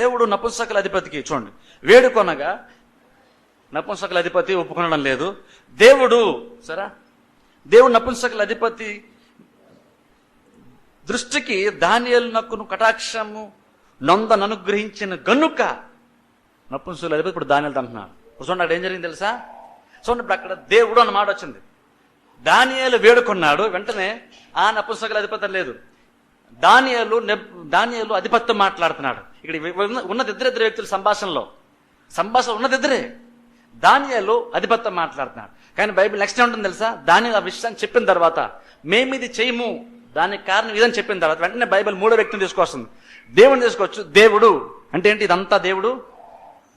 దేవుడు నపుంసకల అధిపతికి చూడండి వేడుకొనగా నపుంసకుల అధిపతి ఒప్పుకొనడం లేదు. దేవుడు సరా? దేవుడు నపుంసకల అధిపతి దృష్టికి దానియలు నక్కును కటాక్షము నొందను అనుగ్రహించిన గనుక నపుంసకుల అధిపతి ఇప్పుడు దానియలు అంటున్నాడు చూడండి అక్కడ ఏం జరిగింది తెలుసా? చూడండి ఇప్పుడు అక్కడ దేవుడు అన్న మాట వచ్చింది. దానియేలు వేడుకున్నాడు వెంటనే ఆ నపుంసకుల అధిపతి లేదు. దానియాలు నెబ్- అధిపత్యం మాట్లాడుతున్నాడు. ఇక్కడ ఉన్న- ఉన్నది ఇద్దరు వ్యక్తుల సంభాషణలో. సంభాషణ ఉన్నదిద్దరే దానియాలు అధిపత్యం మాట్లాడుతున్నాడు. కానీ బైబిల్ నెక్స్ట్ ఉంటుంది తెలుసా? దాని ఆ విషయాన్ని చెప్పిన తర్వాత మేము ఇది చేయము. దానికి కారణం ఇదని చెప్పిన తర్వాత వెంటనే బైబిల్ మూడో వ్యక్తిని తీసుకొస్తుంది. దేవుని తీసుకోవచ్చు దేవుడు. అంటే ఏంటి? ఇదంతా దేవుడు?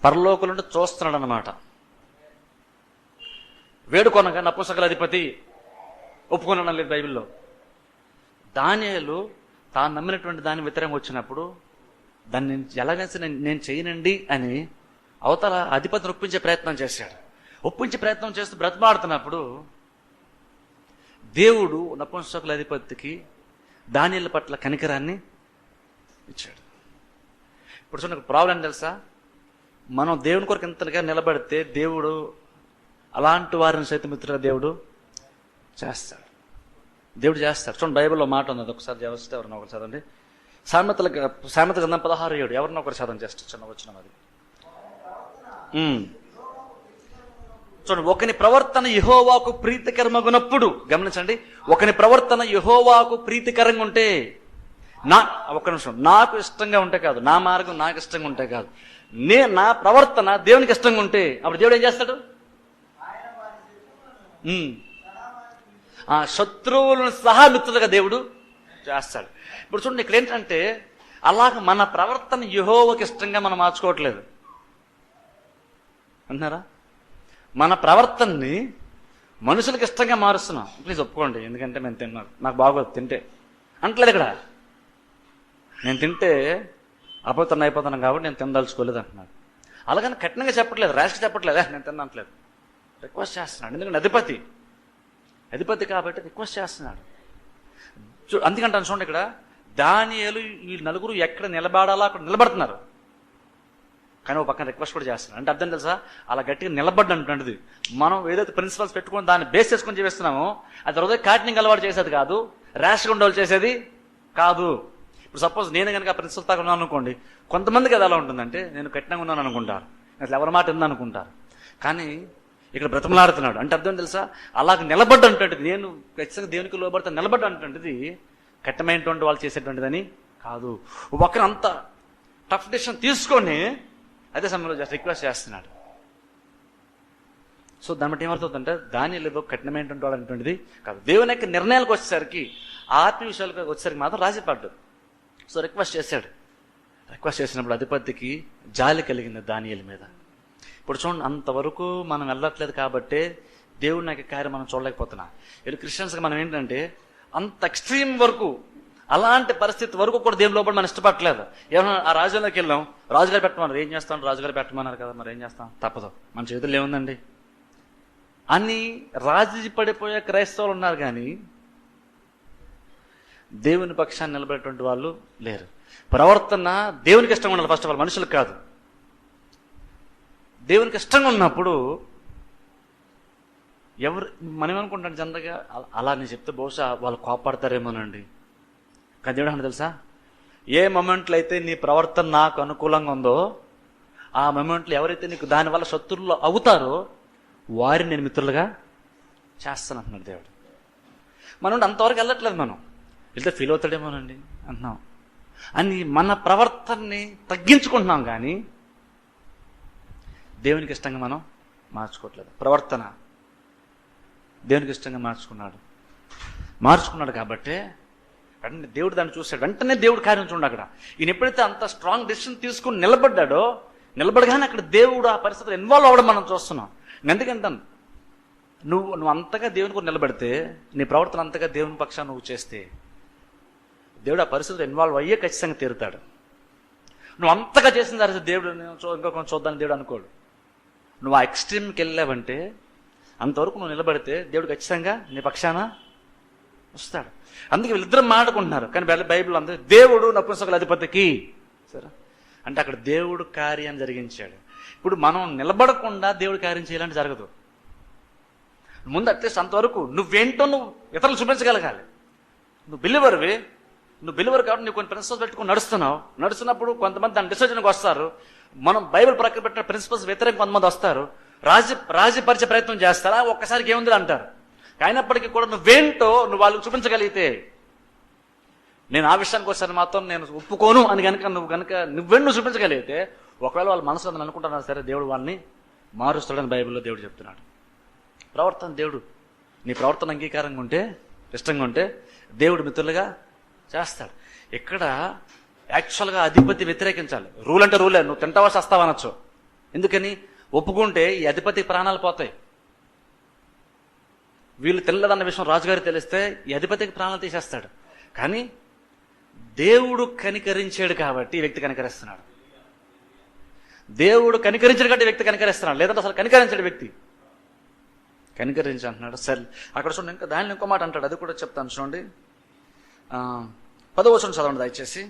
పరలోకులుండి చూస్తున్నాడు అన్నమాట వేడుకొనగా నపుసకల అధిపతి ఒప్పుకునడం లేదు బైబిల్లో. దానియాలు తాను నమ్మినటువంటి దాని వ్యతిరేకంగా వచ్చినప్పుడు దాన్ని నేను ఎలాగైనా నేను నేను చేయనండి అని అవతల అధిపతిని ఒప్పించే ప్రయత్నం చేశాడు. ఒప్పించే ప్రయత్నం చేస్తూ బ్రతమాడుతున్నప్పుడు దేవుడు నపుంసకుల అధిపతికి దానిల పట్ల కనికరాన్ని ఇచ్చాడు. ఇప్పుడు చూడండి ప్రాబ్లం తెలుసా? మనం దేవుని కొరకు ఇంతగా నిలబడితే దేవుడు అలాంటి వారిని సైతం మిత్రుల దేవుడు? చేస్తాడు. దేవుడు చేస్తాడు. చూడండి బైబిల్లో మాట ఉంది. ఒకసారి చదివిస్తే ఎవరినో ఒకరు చదవండి. సామెతల సామెత గ్రంథం పదహారు ఏడు. ఎవరినో ఒకరు చదవం జస్ట్ చిన్న వచ్చిన అది. చూడండి ఒకని ప్రవర్తన యహోవాకు ప్రీతికరమగునప్పుడు గమనించండి ఒకని ప్రవర్తన యహోవాకు ప్రీతికరంగా ఉంటే నా ఒక్క నిమిషం నాకు ఇష్టంగా ఉంటే కాదు నా మార్గం నాకు ఇష్టంగా ఉంటే కాదు నే నా ప్రవర్తన దేవునికి ఇష్టంగా ఉంటే అప్పుడు దేవుడు ఏం చేస్తాడు? ఆ శత్రువులను సహా మిత్రులుగా దేవుడు చేస్తాడు. ఇప్పుడు చూడండి ఇక్కడ ఏంటంటే అలాగ మన ప్రవర్తన యహోవకి ఇష్టంగా మనం మార్చుకోవట్లేదు. అంటున్నారా? మన ప్రవర్తనని మనుషులకు ఇష్టంగా మారుస్తున్నాం. ప్లీజ్ ఒప్పుకోండి ఎందుకంటే మేము తిన్నాను నాకు బాగోదు తింటే. అంటలేదు ఇక్కడ. నేను తింటే అపవిత్రం అయిపోతున్నాను కాబట్టి నేను తినదలుచుకోలేదు అంటున్నాడు అలాగని కఠినంగా చెప్పట్లేదు ర్యాష్గా చెప్పట్లేదు. నేను తినట్లేదు రిక్వెస్ట్ చేస్తున్నాడు. ఎందుకంటే అధిపతి. అధిపతి కాబట్టి రిక్వెస్ట్ చేస్తున్నాడు. చూ అందుకంటాను చూడండి ఇక్కడ దానియలు ఈ నలుగురు ఎక్కడ నిలబడాలో అక్కడ నిలబడుతున్నారు. కానీ ఒక పక్కన రిక్వెస్ట్ కూడా చేస్తున్నాడు. అంటే అర్థం తెలుసా? అలా గట్టిగా నిలబడ్డంటున్నది. మనం ఏదైతే ప్రిన్సిపల్స్ పెట్టుకుని దాన్ని బేస్ చేసుకొని చేస్తున్నామో అది హృదయ కాటినింగ్ అలవాటు చేసేది కాదు ర్యాష్గా ఉండేవాళ్ళు చేసేది కాదు. ఇప్పుడు సపోజ్ నేను కనుక ప్రిన్సిపల్ తాగా ఉన్నాను అనుకోండి కొంతమందికి అది ఎలా ఉంటుందంటే నేను కఠినంగా ఉన్నాను అనుకుంటారు. అసలు ఎవరి మాట ఉందనుకుంటారు కానీ ఇక్కడ బ్రతమలాడుతున్నాడు. అంటే అర్థం తెలుసా? అలాగ నిలబడ్డ అంటుంటిది నేను ఖచ్చితంగా దేవునికి లోబడతా నిలబడ్డ అంటుంటిది కఠినమైనటువంటి వాళ్ళు చేసేటువంటిదని కాదు. ఒకరు అంత టఫ్ డిసిషన్ తీసుకొని అదే సమయంలో జస్ట్ రిక్వెస్ట్ చేస్తున్నాడు. సో దాన్ని బట్టి ఏమవుతుందంటే దాని లేదో కఠినమైనటువంటి వాడు అనేటువంటిది కాదు. దేవుని యొక్క నిర్ణయాలకు వచ్చేసరికి ఆత్మీయ విషయాలకు వచ్చేసరికి మాత్రం రాజీపడ్డు సో రిక్వెస్ట్ చేశాడు. రిక్వెస్ట్ చేసినప్పుడు అధిపతికి జాలి కలిగింది దానియల మీద. ఇప్పుడు చూడండి అంతవరకు మనం వెళ్ళట్లేదు కాబట్టి దేవుడి నాకు కార్యం మనం చూడలేకపోతున్నా. వీళ్ళు క్రిస్టియన్స్గా మనం ఏంటంటే అంత ఎక్స్ట్రీమ్ వరకు అలాంటి పరిస్థితి వరకు కూడా దేవుని లోపల మనం ఇష్టపడలేదు ఏమన్నా ఆ రాజులోకి వెళ్ళాం రాజుగారు పెట్టమన్నారు ఏం చేస్తాం? రాజుగారు పెట్టమన్నారు కదా మరి ఏం చేస్తాం? తప్పదు. మన చేతుల్లో ఏముందండి? అని రాజీ పడిపోయే క్రైస్తవులు ఉన్నారు కానీ దేవుని పక్షాన్ని నిలబడేటువంటి వాళ్ళు లేరు. ప్రవర్తన దేవునికి ఇష్టంగా ఉండాలి ఫస్ట్ ఆఫ్ ఆల్ మనుషులకు కాదు. దేవునికి ఇష్టంగా ఉన్నప్పుడు ఎవరు మనం అనుకుంటాను జనరల్గా? అలా నేను చెప్తే బహుశా వాళ్ళు కోపాడతారేమోనండి కానీ దేవుడు అంటే తెలుసా? ఏ మొమెంట్లు అయితే నీ ప్రవర్తన నాకు అనుకూలంగా ఉందో ఆ మొమెంట్లు ఎవరైతే నీకు దానివల్ల శత్రువులు అవుతారో వారిని నేను మిత్రులుగా చేస్తాను అంటున్నాడు దేవుడు. మనం అంతవరకు వెళ్ళట్లేదు మనం. వెళ్తే ఫీల్ అవుతాడేమోనండి అంటున్నాం. అని మన ప్రవర్తనని తగ్గించుకుంటున్నాం కానీ దేవునికి ఇష్టంగా మనం మార్చుకోవట్లేదు. ప్రవర్తన. దేవునికి ఇష్టంగా మార్చుకున్నాడు. మార్చుకున్నాడు కాబట్టి వెంటనే దేవుడు దాన్ని చూశాడు. వెంటనే దేవుడు కార్యం చూడండి అక్కడ. ఈయన ఎప్పుడైతే అంత స్ట్రాంగ్ డెసిషన్ తీసుకుని నిలబడ్డాడో నిలబడగానే అక్కడ దేవుడు ఆ పరిస్థితిలో ఇన్వాల్వ్ అవ్వడం మనం చూస్తున్నాం. నేను ఎందుకంటాను నువ్వు నువ్వు అంతగా దేవుని కూడా నిలబడితే నీ ప్రవర్తన అంతగా దేవుని పక్షాన్ని నువ్వు చేస్తే దేవుడు ఆ పరిస్థితిలో ఇన్వాల్వ్ అయ్యే ఖచ్చితంగా తీరుతాడు. నువ్వు అంతగా చేసిన తర్వాత దేవుడు చూ- ఇంకో కొంచెం చూద్దాను దేవుడు అనుకోడు. నువ్వు ఆ ఎక్స్ట్రీమ్కి వెళ్ళావంటే అంతవరకు నువ్వు నిలబడితే దేవుడు ఖచ్చితంగా నీ పక్షాన వస్తాడు. అందుకే వీళ్ళిద్దరు మాట్లాడుకుంటున్నారు. కానీ బైబిల్ బైబిల్ అందరూ దేవుడు నపుంసకుల అధిపతికి. సరే? అంటే అక్కడ దేవుడు కార్యం జరిగించాడు. ఇప్పుడు మనం నిలబడకుండా దేవుడు కార్యం చేయాలంటే జరగదు. ముందు అట్లీస్ట్ అంతవరకు నువ్వేంటో నువ్వు ఇతరులు చూపించగలగాలి. నువ్వు బిల్లివరివి నువ్వు బిల్లివర్ కాబట్టి నువ్వు కొన్ని ప్రిన్సిపల్స్ పెట్టుకుని నడుస్తున్నావు. నడుస్తున్నప్పుడు కొంతమంది దాని డిసిజన్కి వస్తారు. మనం బైబిల్ ప్రకారం పెట్టిన ప్రిన్సిపల్స్ వ్యతిరేకం కొంతమంది వస్తారు. రాజీ రాజీపరిచే ప్రయత్నం చేస్తారా? ఒక్కసారికి ఏముంది అంటారు. అయినప్పటికీ కూడా నువ్వేంటో నువ్వు వాళ్ళకి చూపించగలిగితే నేను ఆ విషయానికి వచ్చాను మాత్రం నేను ఒప్పుకోను అని కనుక నువ్వు కనుక నువ్వెన్ను చూపించగలిగితే ఒకవేళ వాళ్ళ మనసులో నేను అనుకుంటున్నా సరే దేవుడు వాళ్ళని మారుస్తాడని బైబిల్లో దేవుడు చెప్తున్నాడు. ప్రవర్తన దేవుడు. నీ ప్రవర్తన అంగీకారంగా ఉంటే ఇష్టంగా ఉంటే దేవుడు మిత్రులుగా చేస్తాడు. ఇక్కడ యాక్చువల్గా అధిపతి వ్యతిరేకించాలి. రూల్ అంటే రూలే నువ్వు తింటావా చేస్తావా ఎందుకని? ఒప్పుకుంటే ఈ అధిపతి ప్రాణాలు పోతాయి. వీళ్ళు తినలేదన్న విషయం రాజుగారికి తెలిస్తే ఈ అధిపతికి ప్రాణాలు తీసేస్తాడు. కానీ దేవుడు కనికరించాడు కాబట్టి ఈ వ్యక్తి కనికరిస్తున్నాడు. దేవుడు కనికరించాడు కాబట్టి వ్యక్తి కనికరిస్తున్నాడు. లేదంటే అసలు కనికరించాడు వ్యక్తి. కనికరించి అంటున్నాడు సరే అక్కడ చూడండి ఇంకా దానిలో ఇంకో మాట అంటాడు. అది కూడా చెప్తాను. చూడండి. ఆ, చదవండి దయచేసి.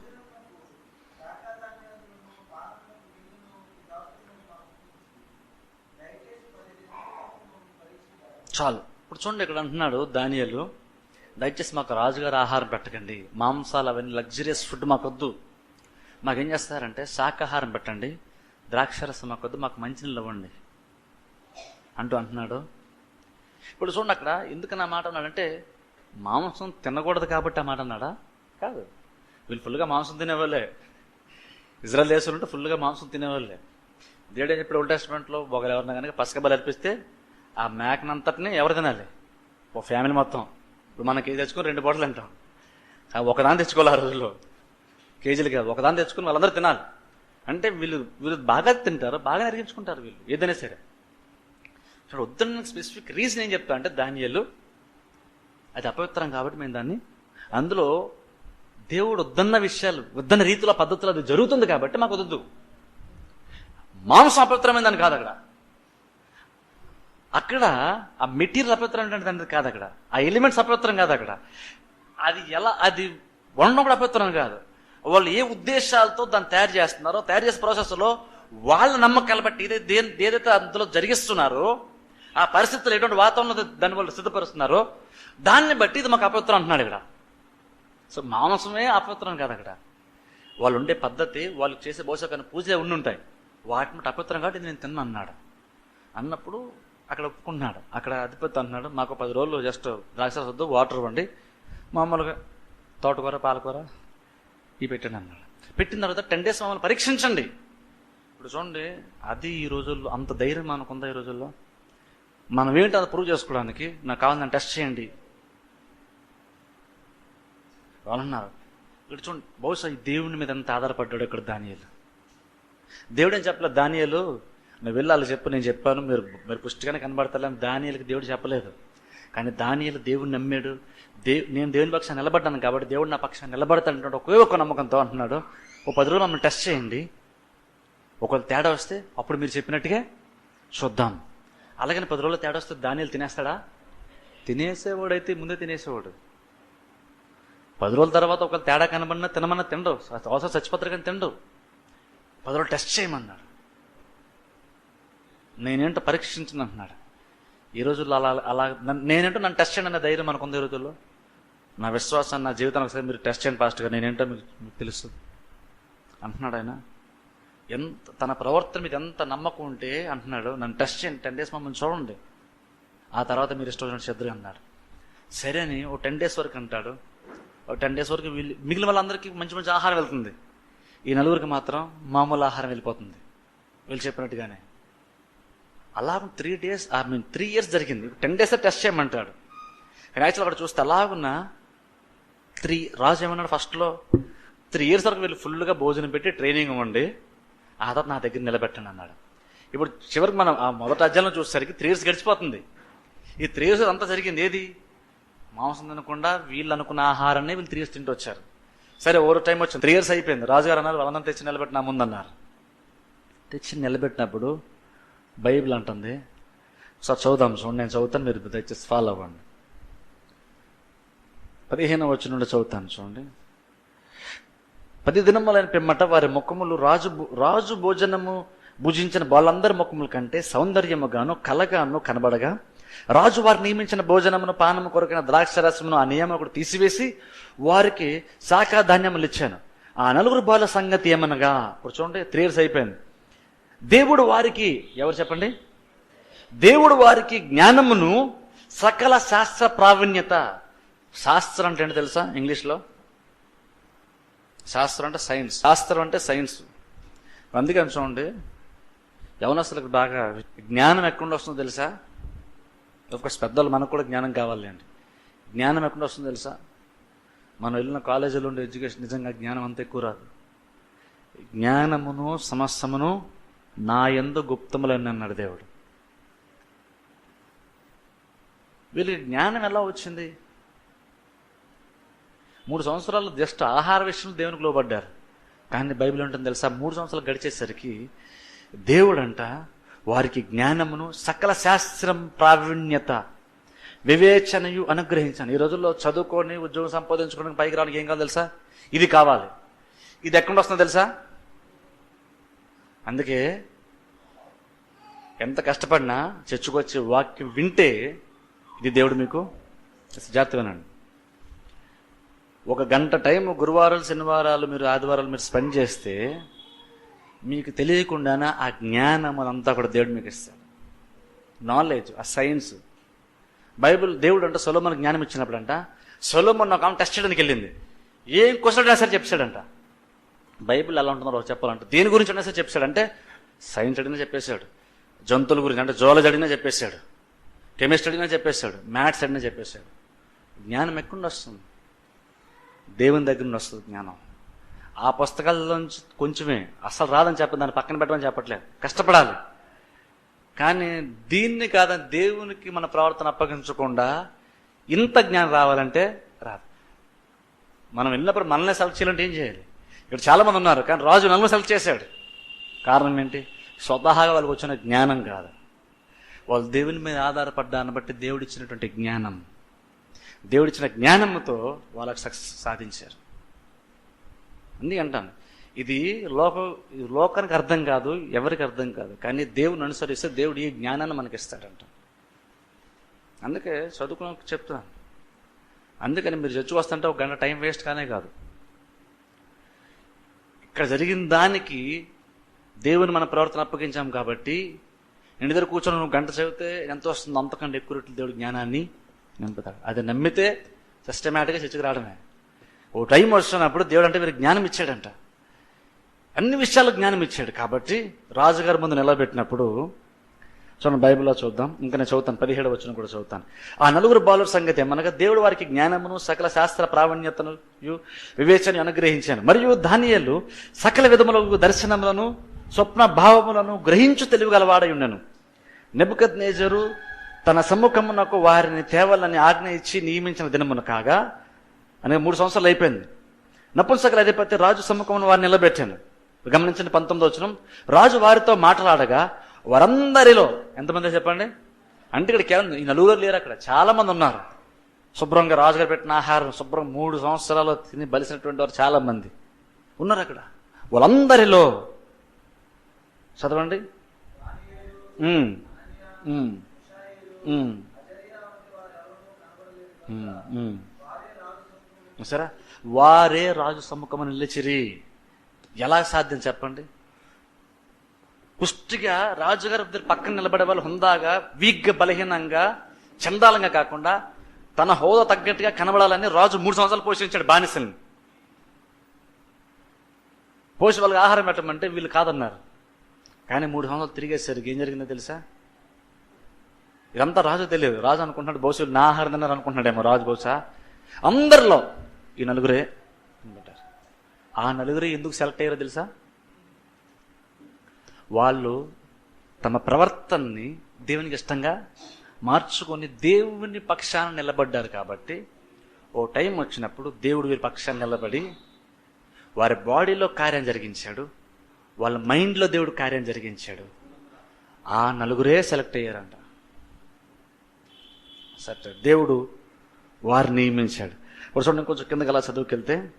చాలు. ఇప్పుడు చూడండి ఇక్కడ అంటున్నాడు దానియలు దయచేసి మాకు రాజుగారు ఆహారం పెట్టకండి. మాంసాలు అవన్నీ లగ్జరియస్ ఫుడ్ మాకొద్దు. మాకేం చేస్తారంటే శాకాహారం పెట్టండి. ద్రాక్షరసం మాకొద్దు. మాకు మంచినీళ్ళు ఇవ్వండి. అంటూ అంటున్నాడు. ఇప్పుడు చూడండి అక్కడ ఎందుకు నా మాట అన్నాడంటే మాంసం తినకూడదు కాబట్టి ఆ మాట అన్నాడా? కాదు. వీళ్ళు ఫుల్గా మాంసం తినేవాళ్ళే. ఇజ్రాయల్ దేశంలో ఉంటే ఫుల్గా మాంసం తినేవాళ్ళే. దేవుడు ఇప్పుడు ఓల్డ్ టెస్ట్మెంట్లో ఒకరు ఎవరన్నా కనుక పసకబలు అర్పిస్తే ఆ మేకనంతటిని ఎవరు తినాలి? ఓ ఫ్యామిలీ మొత్తం. ఇప్పుడు మనం కేజీ తెచ్చుకొని రెండు పూటలు తింటాం. ఒకదాని తెచ్చుకోవాలి ఆ రోజుల్లో. కేజీలు కాదు ఒకదాని తెచ్చుకుని వాళ్ళందరూ తినాలి. అంటే వీళ్ళు వీళ్ళు బాగా తింటారు బాగా నెరిగించుకుంటారు వీళ్ళు ఏదైనా సరే. ఇక్కడ వద్దన్న స్పెసిఫిక్ రీజన్ ఏం చెప్తా అంటే ధాన్యాలు అది అపవిత్రం కాబట్టి మేము దాన్ని అందులో దేవుడు వద్దన్న విషయాలు వద్దన్న రీతిలో పద్ధతులు అది జరుగుతుంది కాబట్టి మాకు వద్దు మాంసం అపవిత్రమైందని కాదు అక్కడ. అక్కడ ఆ మెటీరియల్ అపవిత్రం అంటే కాదు అక్కడ. ఆ ఎలిమెంట్స్ అపవిత్రం కాదు అక్కడ. అది ఎలా అది వండడం కూడా అపవిత్రం కాదు. వాళ్ళు ఏ ఉద్దేశాలతో దాన్ని తయారు చేస్తున్నారో తయారు చేసే ప్రాసెస్లో వాళ్ళ నమ్మకాలు బట్టి ఏదైతే దేని- ఏదైతే అందులో జరిగిస్తున్నారో ఆ పరిస్థితులు ఎటువంటి వాతావరణం దాన్ని వాళ్ళు సిద్ధపరుస్తున్నారో దాన్ని బట్టి ఇది మాకు అపవిత్రం అంటున్నాడు ఇక్కడ. సో మాంసమే అపవిత్రం కాదు అక్కడ. వాళ్ళు ఉండే పద్ధతి వాళ్ళు చేసే బహుశా కానీ పూజ ఉండి ఉంటాయి వాటిని అపవిత్రం కాబట్టి ఇది నేను తిన్నా అన్నాడు. అన్నప్పుడు అక్కడ ఒప్పుకుంటున్నాడు. అక్కడ అధిపతి అంటున్నాడు మాకు పది రోజులు జస్ట్ ద్రాక్ష వద్దు వాటర్ ఇవ్వండి. మామూలుగా తోటకూర పాలకూర ఇవి పెట్టండి అన్నాడు. పెట్టిన తర్వాత టెన్ డేస్ మమ్మల్ని పరీక్షించండి. ఇప్పుడు చూడండి అది ఈ రోజుల్లో అంత ధైర్యం మనకుందా ఈ రోజుల్లో? మనం ఏంటి అది ప్రూవ్ చేసుకోవడానికి? నాకు కావాలని టెస్ట్ చేయండి. వాళ్ళన్నారు ఇక్కడ చూడండి బహుశా ఈ దేవుని మీద ఎంత ఆధారపడ్డాడు ఇక్కడ దానియాలు. దేవుడు ఏం చెప్పలేదు దానియాలు నువ్వు వెళ్ళాలి చెప్పు నేను చెప్పాను మీరు మీరు పుష్టిగానే కనబడతలేము దానియాలకి దేవుడు చెప్పలేదు. కానీ దానియలు దేవుడిని నమ్మాడు. దేవు నేను దేవుని పక్షాన్ని నిలబడ్డాను కాబట్టి దేవుడు నా పక్షాన్ని నిలబడతాడు ఒకే ఒక నమ్మకంతో అంటున్నాడు. ఓ పది రోజులు మమ్మల్ని టెస్ట్ చేయండి. ఒకవేళ తేడా వస్తే అప్పుడు మీరు చెప్పినట్టుగా చూద్దాం. అలాగని పది రోజులు తేడా వస్తే దానియలు తినేస్తాడా? తినేసేవాడైతే ముందే తినేసేవాడు. పది రోజుల తర్వాత ఒకవేళ తేడా కనబడినా తినమన్నా తినడు అవసరం చచ్చిపోతారు తినడు పది రోజులు టెస్ట్ చేయమన్నాడు. నేనేంటో పరీక్షించను అంటున్నాడు ఈ రోజుల్లో అలా అలా నేనేంటో నన్ను టెస్ట్ చేయండి అనే ధైర్యం మనకుంది ఈ రోజుల్లో. నా విశ్వాసాన్ని నా జీవితానికి ఒకసారి మీరు టెస్ట్ చేయండి ఫాస్ట్గా నేనేంటో మీకు మీకు తెలుసు అంటున్నాడు ఆయన. ఎంత తన ప్రవర్తన మీద ఎంత నమ్మకం ఉంటే అంటున్నాడు నన్ను టెస్ట్ చేయండి టెన్ డేస్ మమ్మల్ని చూడండి. ఆ తర్వాత మీరు ఇష్టం వచ్చినట్టు చెద్దరు అన్నాడు. సరే అని ఓ టెన్ డేస్ వరకు అంటాడు. ఓ టెన్ డేస్ వరకు మిగిలిన వాళ్ళందరికీ మంచి మంచి ఆహారం వెళ్తుంది. ఈ నలుగురికి మాత్రం మామూలు ఆహారం వెళ్ళిపోతుంది. వీళ్ళు చెప్పినట్టుగానే. అలా three days I mean three years జరిగింది. టెన్ డేస్ టెస్ట్ చేయమంటాడు. కానీ యాక్చువల్ అక్కడ చూస్తే అలాగున్న త్రీ రాజు ఏమన్నాడు ఫస్ట్లో త్రీ ఇయర్స్ వరకు వీళ్ళు ఫుల్గా భోజనం పెట్టి ట్రైనింగ్ ఇవ్వండి. ఆ తర్వాత నా దగ్గర నిలబెట్టండి అన్నాడు. ఇప్పుడు చివరికి మనం ఆ మొదటి అధ్యాయంలో చూసేసరికి త్రీ ఇయర్స్ గడిచిపోతుంది. ఈ త్రీ ఇయర్స్ అంతా జరిగింది ఏది? మాంసం తినకుండా వీళ్ళు అనుకున్న ఆహారాన్ని వీళ్ళు త్రీ ఇయర్స్ తింటూ వచ్చారు. సరే ఓవర్ టైం వచ్చింది. త్రీ ఇయర్స్ అయిపోయింది. రాజుగారు అన్నారు వాళ్ళందరూ తెచ్చి నిలబెట్టిన ముందన్నారు తెచ్చి నిలబెట్టినప్పుడు బైబిల్ అంటుంది. సార్ చదువుదాం చూడండి నేను చదువుతాను మీరు దయచేసి ఫాలో అవ్వండి. పదిహేను వచ్చి నుండి చదువుతాను చూడండి. పది దినములైన పిమ్మట వారి ముఖములు రాజు రాజు భోజనము భుజించిన వాళ్ళందరి ముఖముల కంటే సౌందర్యముగాను కలగాను కనబడగా రాజు వారు నియమించిన భోజనమును పానము కొరకైన ద్రాక్షరసమును ఆ నియామకుడు తీసివేసి వారికి శాఖాధాన్యములు ఇచ్చాను. ఆ నలుగురు బాల సంగతి ఏమనగా ఇప్పుడు చూడండి త్రీ ఇయర్స్ అయిపోయింది. దేవుడు వారికి ఎవరు చెప్పండి? దేవుడు వారికి జ్ఞానమును సకల శాస్త్ర ప్రావీణ్యత. శాస్త్రం అంటే ఏంటో తెలుసా ఇంగ్లీష్లో? శాస్త్రం అంటే సైన్స్. శాస్త్రం అంటే సైన్స్. అందుకని చూడండి యవనస్తులకు బాగా జ్ఞానం ఎక్కడ వస్తుందో తెలుసా? ఒక పెద్దలు మనకు కూడా జ్ఞానం కావాలి అండి జ్ఞానం ఎక్కడ వస్తుందో తెలుసా? మనం వెళ్ళిన కాలేజీలో ఉండే ఎడ్యుకేషన్ నిజంగా జ్ఞానం అంత ఎక్కువ రాదు. జ్ఞానమును సమస్తమును నా ఎందు గుప్తములని అన్నాడు దేవుడు. వీళ్ళకి జ్ఞానం ఎలా వచ్చింది? మూడు సంవత్సరాలు జస్ట్ ఆహార విషయంలో దేవునికి లోబడ్డారు. కానీ బైబిల్ ఉంటుంది తెలుసా? మూడు సంవత్సరాలు గడిచేసరికి దేవుడంట వారికి జ్ఞానమును సకల శాస్త్రం ప్రావీణ్యత వివేచనయు అనుగ్రహించాను. ఈ రోజుల్లో చదువుకొని ఉద్యోగం సంపాదించుకోవడానికి పైకి రావడానికి ఏం కావాలి తెలుసా? ఇది కావాలి. ఇది ఎక్కడ వస్తుందో తెలుసా? అందుకే ఎంత కష్టపడినా చర్చకొచ్చి వాక్యం వింటే ఇది దేవుడు మీకు జాగ్రత్త వినండి ఒక గంట టైం గురువారాలు శనివారాలు మీరు ఆదివారాలు మీరు స్పెండ్ చేస్తే మీకు తెలియకుండానే ఆ జ్ఞానం అదంతా కూడా దేవుడు మీకు ఇస్తాడు. నాలెడ్జ్ ఆ సైన్స్ బైబిల్ దేవుడు అంటే సొలోమన్ జ్ఞానం ఇచ్చినప్పుడు అంట సొలోమన్ ఒక ఆమె టెస్ట్ చేయడానికి వెళ్ళింది. ఏం క్వశ్చన్ సరే చెప్పాడంట బైబిల్ ఎలా ఉంటుందో చెప్పాలంటే దేని గురించి అనేసి సరే చెప్పాడంటే సైన్స్ అడిగినా చెప్పేశాడు. జంతువుల గురించి అంటే జోలజీ అడిగినా చెప్పేశాడు. కెమిస్ట్రీ అడిగినా చెప్పేశాడు. మ్యాథ్స్ అడిగినా చెప్పేశాడు. జ్ఞానం ఎక్కడ వస్తుంది? దేవుని దగ్గర నుండి వస్తుంది జ్ఞానం. ఆ పుస్తకాల్లోంచి కొంచెమే. అసలు రాదని చెప్పి దాన్ని పక్కన పెట్టమని చెప్పట్లేదు. కష్టపడాలి. కానీ దీన్ని కాదని దేవునికి మన ప్రవర్తన అప్పగించకుండా ఇంత జ్ఞానం రావాలంటే రాదు. మనం వెళ్ళినప్పుడు మనల్ని సెలెక్ట్ చేయాలంటే ఏం చేయాలి? ఇక్కడ చాలామంది ఉన్నారు కానీ రాజు నన్ను సెలెక్ట్ చేశాడు. కారణం ఏంటి? స్వతహాగా వాళ్ళకి వచ్చిన జ్ఞానం కాదు. వాళ్ళు దేవుని మీద ఆధారపడ్డాన్ని బట్టి దేవుడిచ్చినటువంటి జ్ఞానం. దేవుడిచ్చిన జ్ఞానంతో వాళ్ళకి సక్సెస్ సాధించారు. అందుకే అంటాను ఇది లోక లోకానికి అర్థం కాదు ఎవరికి అర్థం కాదు కానీ దేవుని అనుసరిస్తే దేవుడు ఈ జ్ఞానాన్ని మనకి ఇస్తాడంట అందుకే చదువుకున్న చెప్తున్నాను. అందుకని మీరు చర్చకు వస్తుంటే ఒక గంట టైం వేస్ట్ కానే కాదు. ఇక్కడ జరిగిన దానికి దేవుని మన ప్రవర్తన అప్పగించాం కాబట్టి నేను దగ్గర కూర్చొని నువ్వు గంట చదివితే ఎంత వస్తుందో? అంతకంటే ఎక్కువ రెట్లు దేవుడు జ్ఞానాన్ని నింపుతాడు. అది నమ్మితే సిస్టమేటిక్గా చర్చకు రావడమే. ఓ టైం వస్తున్నప్పుడు దేవుడు అంటే మీరు జ్ఞానం ఇచ్చాడంట. అన్ని విషయాల్లో జ్ఞానం ఇచ్చాడు కాబట్టి రాజుగారి ముందు నిలబెట్టినప్పుడు చూడండి బైబిల్లో చూద్దాం. ఇంకా నేను చదువుతాను పదిహేడు వచ్చిన కూడా చదువుతాను. ఆ నలుగురు బాలుర సంగతి ఏమనగా దేవుడు వారికి జ్ఞానమును సకల శాస్త్ర ప్రావీణ్యతను వివేచన అనుగ్రహించాను. మరియు ధాన్యాలు సకల విధములకు దర్శనములను స్వప్న భావములను గ్రహించు తెలివిగలవాడై ఉండను. నెబుకద్ నేజరు తన సమ్ముఖమునకు వారిని తేవాలని ఆజ్ఞ ఇచ్చి నియమించిన దినమున కాగా అనే మూడు సంవత్సరాలు అయిపోయింది. నపుంసకల అధిపతి రాజు సమ్ముఖమును వారిని నిలబెట్టాను. గమనించిన పంతొమ్మిది వచ్చిన రాజు వారితో మాట్లాడగా వారందరిలో ఎంతమంది చెప్పండి? అంటే ఇక్కడ కేవలం ఈ నలుగురు లేరు అక్కడ. చాలా మంది ఉన్నారు. శుభ్రంగా రాజుగారు పెట్టిన ఆహారం శుభ్రం మూడు సంవత్సరాలు తిని బలిసినటువంటి వారు చాలా మంది ఉన్నారు అక్కడ. వాళ్ళందరిలో చదవండి. సరే వారే రాజు సమ్ముఖమని నిలిచిరి. ఎలా సాధ్యం చెప్పండి? పుష్టిగా రాజుగారు ఇద్దరు పక్కన నిలబడే వాళ్ళు హుందాగా వీక్గా బలహీనంగా చందాలంగా కాకుండా తన హోదా తగ్గట్టుగా కనబడాలని రాజు మూడు సంవత్సరాలు పోషించాడు బానిసల్ని. పోషి వాళ్ళకి ఆహారం పెట్టమంటే వీళ్ళు కాదన్నారు. కానీ మూడు సంవత్సరాలు తిరిగేసరికి ఏం జరిగిందో తెలుసా? ఇదంతా రాజు తెలియదు. రాజు అనుకుంటున్నాడు బహుశా నా ఆహారం తిన్నారు అనుకుంటున్నాడేమో రాజు బహుశా. అందరిలో ఈ నలుగురే ఆ నలుగురే ఎందుకు సెలెక్ట్ అయ్యారో తెలుసా? వాళ్ళు తమ ప్రవర్తనని దేవునికి ఇష్టంగా మార్చుకొని దేవుని పక్షాన నిలబడ్డారు కాబట్టి ఓ టైం వచ్చినప్పుడు దేవుడు వీరి పక్షాన నిలబడి వారి బాడీలో కార్యం జరిగించాడు వాళ్ళ మైండ్లో దేవుడు కార్యం జరిగించాడు. ఆ నలుగురే సెలెక్ట్ అయ్యారంట. సరే దేవుడు వారిని నియమించాడు. ఇప్పుడు చూడండి కొంచెం కిందకి అలా చదువుకెళ్తే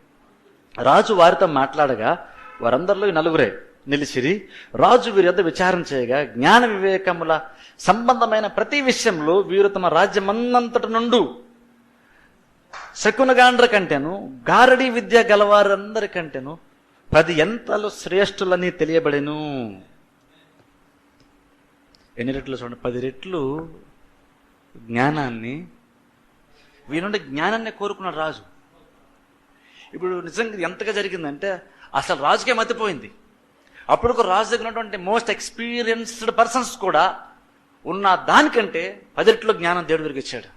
రాజు వారితో మాట్లాడగా వారందరిలో ఈ నలుగురే నిలిచిరి. రాజు వీరి యొద్ విచారణ చేయగా జ్ఞాన వివేకముల సంబంధమైన ప్రతి విషయంలో వీరు తమ రాజ్యమన్నంతటి నుండు శకునగాండ్ర కంటేను గారడి విద్య గలవారందరి కంటేను పది ఎంతలు శ్రేష్ఠులని తెలియబడెను. ఎన్ని రెట్లు చూడండి? పది రెట్లు జ్ఞానాన్ని వీరి నుండి జ్ఞానాన్ని కోరుకున్నాడు రాజు. ఇప్పుడు నిజంగా ఎంతగా జరిగిందంటే అసలు రాజుకే మతిపోయింది. అప్పుడు ఒక రాజు దగ్గర ఉన్నటువంటి మోస్ట్ ఎక్స్పీరియన్స్డ్ పర్సన్స్ కూడా ఉన్న దానికంటే పదిరిట్లో జ్ఞానం దేవుడి దగ్గరికి ఇచ్చాడు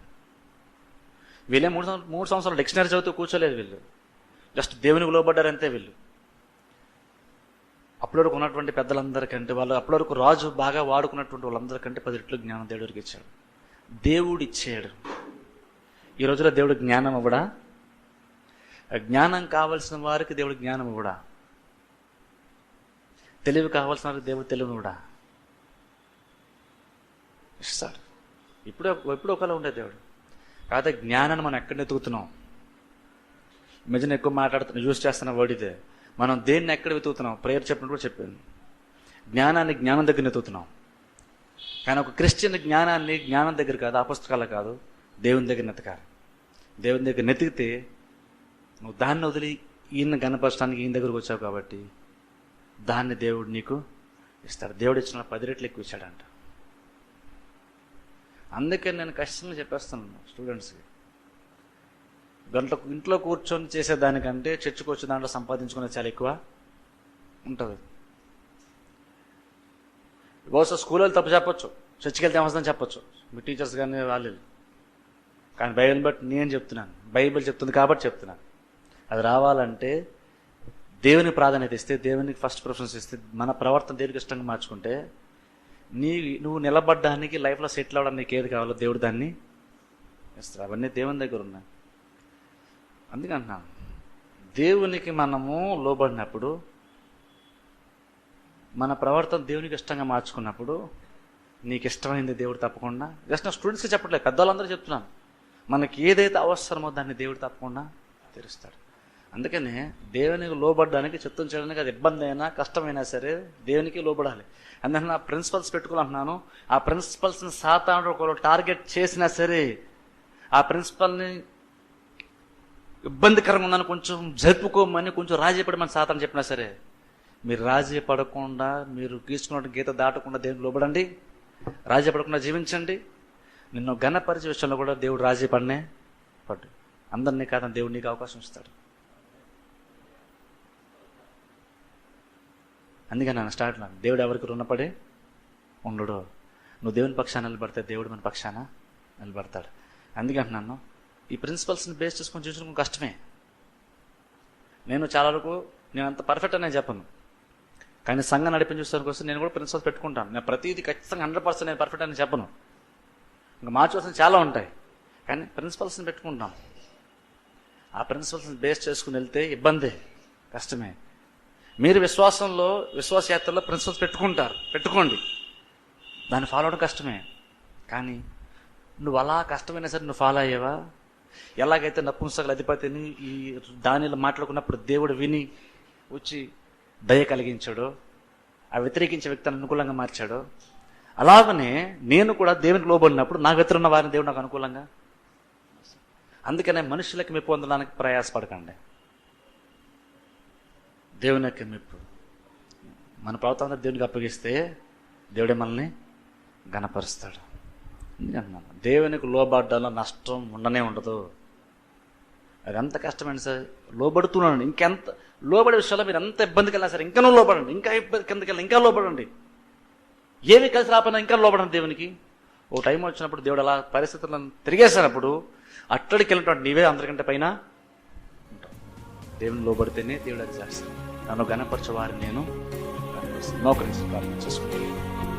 వీళ్ళే మూడు మూడు సంవత్సరాలు డిక్షనరీ చదువుతూ కూర్చోలేదు వీళ్ళు. జస్ట్ దేవునికి లోబడ్డారంతే వీళ్ళు. అప్పటి వరకు ఉన్నటువంటి పెద్దలందరికంటే వాళ్ళు అప్పటి వరకు రాజు బాగా వాడుకున్నటువంటి వాళ్ళందరికంటే పది రెట్లు జ్ఞానం దేవుడికి ఇచ్చాడు దేవుడు ఇచ్చాడు ఈ రోజులో దేవుడు జ్ఞానం ఇవ్వడా? జ్ఞానం కావలసిన వారికి దేవుడు జ్ఞానం ఇవ్వడా? తెలివి కావాల్సిన దేవుడు తెలివిని ఇవ్వడా ఇస్తాడు ఇప్పుడు ఎప్పుడు ఒకలా ఉండే దేవుడు. కాకపోతే జ్ఞానాన్ని మనం ఎక్కడ వెతుకుతున్నాం? మధ్యన ఎక్కువ మాట్లాడుతున్నా యూజ్ చేస్తున్న వర్డ్ ఇదే. మనం దేన్ని ఎక్కడ వెతుకుతున్నాం? ప్రేయర్ చెప్పినప్పుడు కూడా చెప్పాను. జ్ఞానాన్ని జ్ఞానం దగ్గర వెతుకుతున్నాం. కానీ ఒక క్రిస్టియన్ జ్ఞానాన్ని జ్ఞానం దగ్గర కాదు ఆ పుస్తకాలు కాదు దేవుని దగ్గర నెతకాలి దేవుని దగ్గర నెతికితే నువ్వు దాన్ని వదిలి ఈయన గణపరచడానికి ఈయన దగ్గరకు వచ్చావు కాబట్టి దాన్ని దేవుడు నీకు ఇస్తాడు. దేవుడు ఇచ్చిన పది రెట్లు ఎక్కువ ఇచ్చాడంట. అందుకే నేను కష్టంగా చెప్పేస్తున్నాను స్టూడెంట్స్కి గంట ఇంట్లో కూర్చొని చేసేదానికంటే చర్చకు వచ్చే దాంట్లో సంపాదించుకునే చాలా ఎక్కువ ఉంటుంది. బహుశా స్కూల్లో తప్పు చెప్పొచ్చు. చర్చికి వెళ్తే ఏమొస్తుందని చెప్పొచ్చు. మీ టీచర్స్ కానీ వాళ్ళు. కానీ బైబిల్ బట్టి నేను చెప్తున్నాను. బైబిల్ చెప్తుంది కాబట్టి చెప్తున్నాను. అది రావాలంటే దేవుని ప్రాధాన్యత ఇస్తే దేవునికి ఫస్ట్ ప్రిఫరెన్స్ ఇస్తే మన ప్రవర్తన దేవునికి ఇష్టంగా మార్చుకుంటే నీ నువ్వు నిలబడ్డానికి లైఫ్లో సెటిల్ అవ్వడానికి నీకు ఏది కావాలో దేవుడు దాన్ని ఇస్తారు అవన్నీ దేవుని దగ్గర ఉన్నాయి. అందుకంటున్నా దేవునికి మనము లోబడినప్పుడు మన ప్రవర్తన దేవునికి ఇష్టంగా మార్చుకున్నప్పుడు నీకు ఇష్టమైంది దేవుడు తప్పకుండా. జస్ట్ నా స్టూడెంట్స్కి చెప్పట్లేదు పెద్దవాళ్ళందరూ చెప్తున్నాను. మనకి ఏదైతే అవసరమో దాన్ని దేవుడు తప్పకుండా తెరుస్తాడు. అందుకనే దేవునికి లోబడడానికి చిత్తం చేయడానికి అది ఇబ్బంది అయినా కష్టమైనా సరే దేవునికి లోబడాలి. అందుకని నా ప్రిన్సిపల్స్ పెట్టుకోవాలంటున్నాను. ఆ ప్రిన్సిపల్స్ని సాతాను ఒకరు టార్గెట్ చేసినా సరే ఆ ప్రిన్సిపల్ని ఇబ్బందికరంగా ఉందని కొంచెం జరుపుకోమని కొంచెం రాజీ పడమని సాతాను చెప్పినా సరే మీరు రాజీ పడకుండా మీరు గీసుకున్న గీత దాటకుండా దేవుని లోబడండి. రాజీ పడకుండా జీవించండి. నిన్ను ఘనపరిచే విషయంలో కూడా దేవుడు రాజీ పడనే పడ్డు అందరినీ కాదని దేవుడు నీకు అవకాశం ఇస్తాడు. అందుకని నన్ను స్టార్ట్ నాకు దేవుడు ఎవరికి రుణపడి ఉండడు. నువ్వు దేవుని పక్షాన నిలబడితే దేవుడు మన పక్షాన నిలబడతాడు. అందుకని నన్ను ఈ ప్రిన్సిపల్స్ని బేస్ చేసుకొని చూసిన కష్టమే. నేను చాలా వరకు నేను అంత పర్ఫెక్ట్ అని చెప్పను. కానీ సంఘం నడిపించి చూసాను కోసం నేను కూడా ప్రిన్సిపల్స్ పెట్టుకుంటాను. నేను ప్రతిదీ ఖచ్చితంగా హండ్రెడ్ పర్సెంట్ నేను పర్ఫెక్ట్ అని చెప్పను. ఇంకా మార్చవలసిన చాలా ఉంటాయి. కానీ ప్రిన్సిపల్స్ని పెట్టుకుంటాం. ఆ ప్రిన్సిపల్స్ని బేస్ చేసుకుని వెళ్తే ఇబ్బంది కష్టమే. మీరు విశ్వాసంలో విశ్వాసయాత్రలో ప్రిన్సిపల్స్ పెట్టుకుంటారు. పెట్టుకోండి. దాన్ని ఫాలో అవడం కష్టమే. కానీ నువ్వు అలా కష్టమైనా సరే నువ్వు ఫాలో అయ్యావా? ఎలాగైతే నపుంసకుల అధిపతిని ఈ దానిలో మాట్లాడుకున్నప్పుడు దేవుడు విని వచ్చి దయ కలిగించాడో ఆ వ్యతిరేకించే వ్యక్తిని అనుకూలంగా మార్చాడో అలాగనే నేను కూడా దేవునికి లోబడినప్పుడు నా వ్యతిరేన వారిని దేవుడు నాకు అనుకూలంగా అందుకనే మనుషులకి మెప్పు పొందడానికి ప్రయాసపడకండి. దేవుని యొక్క మెప్పు. మన ప్రవర్తన దేవునికి అప్పగిస్తే దేవుడే మనల్ని గణపరుస్తాడు ఎందుకంటున్నాను దేవునికి లోబడ్డాలో నష్టం ఉండనే ఉండదు. అది ఎంత కష్టమైన సార్ లోబడుతున్నాను ఇంకెంత లోబడే విషయాల్లో మీరు ఎంత ఇబ్బందికి వెళ్ళినా సరే ఇంకా లోబడండి. ఇంకా ఇబ్బంది కిందకి వెళ్ళి ఇంకా లోబడండి. ఏమి కలిసి రాకపోయినా ఇంకా లోబడండి దేవునికి. ఓ టైం వచ్చినప్పుడు దేవుడు అలా పరిస్థితులను తిరిగేసినప్పుడు అట్టడికి వెళ్ళినటువంటి నీవే అందరికంటే పైన దేవుని లోబడితేనే దేవుడు అది చేస్తాను నన్ను గణపరచవారిని నేను మోకరించి ప్రార్థన చేసుకుంటాను